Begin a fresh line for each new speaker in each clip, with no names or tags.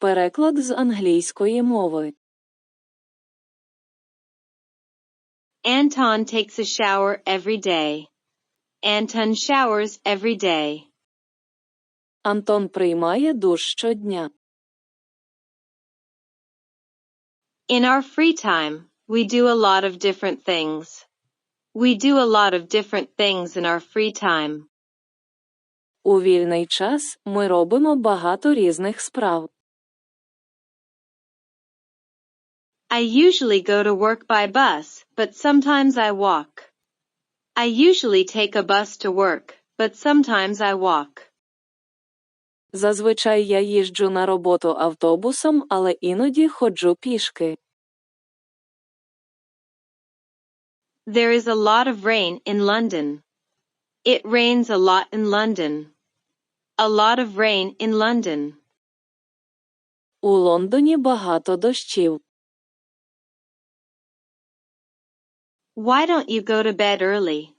Переклад з англійської мови.
Anton takes a shower every day. Anton showers every day.
Антон приймає душ щодня.
In our free time, we do a lot of different things. We do a lot of different things in our free time.
У вільний час ми робимо багато різних справ.
I usually go to work by bus, but sometimes I walk. I usually take a bus to work, but sometimes I walk.
Зазвичай я їжджу на роботу автобусом, але іноді ходжу пішки.
There is a lot of rain in London. It rains a lot in London. A lot of rain in London.
У Лондоні багато дощів.
Why don't you go to bed early?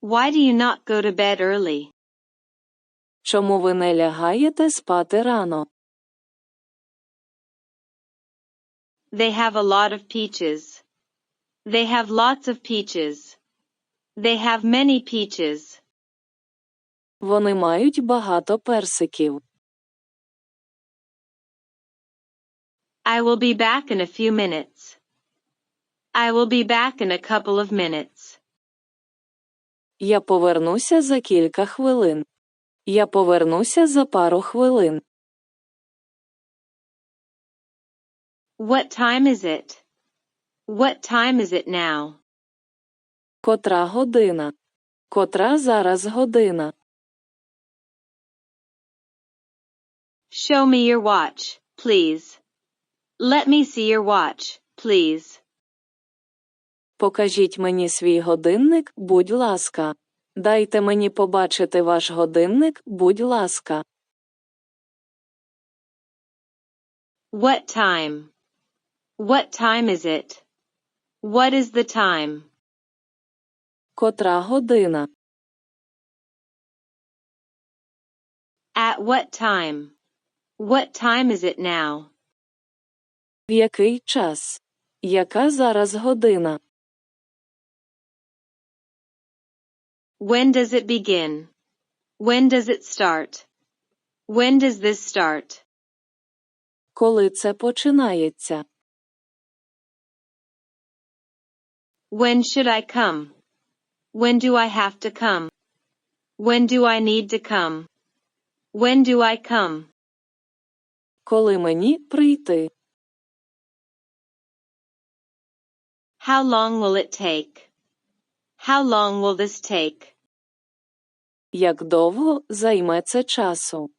Why do you not go to bed early?
Чому ви не лягаєте спати рано?
They have a lot of peaches. They have lots of peaches. They have many peaches.
Вони мають багато персиків.
I will be back in a few minutes. I will be back in a couple of minutes.
Я повернуся за кілька хвилин. Я повернуся за пару хвилин.
What time is it? What time is it now?
Котра година? Котра зараз година?
Show me your watch, please. Let me see your watch, please.
Покажіть мені свій годинник, будь ласка. Дайте мені побачити ваш годинник, будь ласка.
What time? What time is it? What is the time?
Котра година?
At what time? What time is it now?
В який час? Яка зараз година?
When does it begin? When does it start? When does this start?
Коли це починається?
When should I come? When do I have to come? When do I need to come? When do I come?
Коли мені прийти?
How long will it take? How long will this take?
Як довго займе це часу?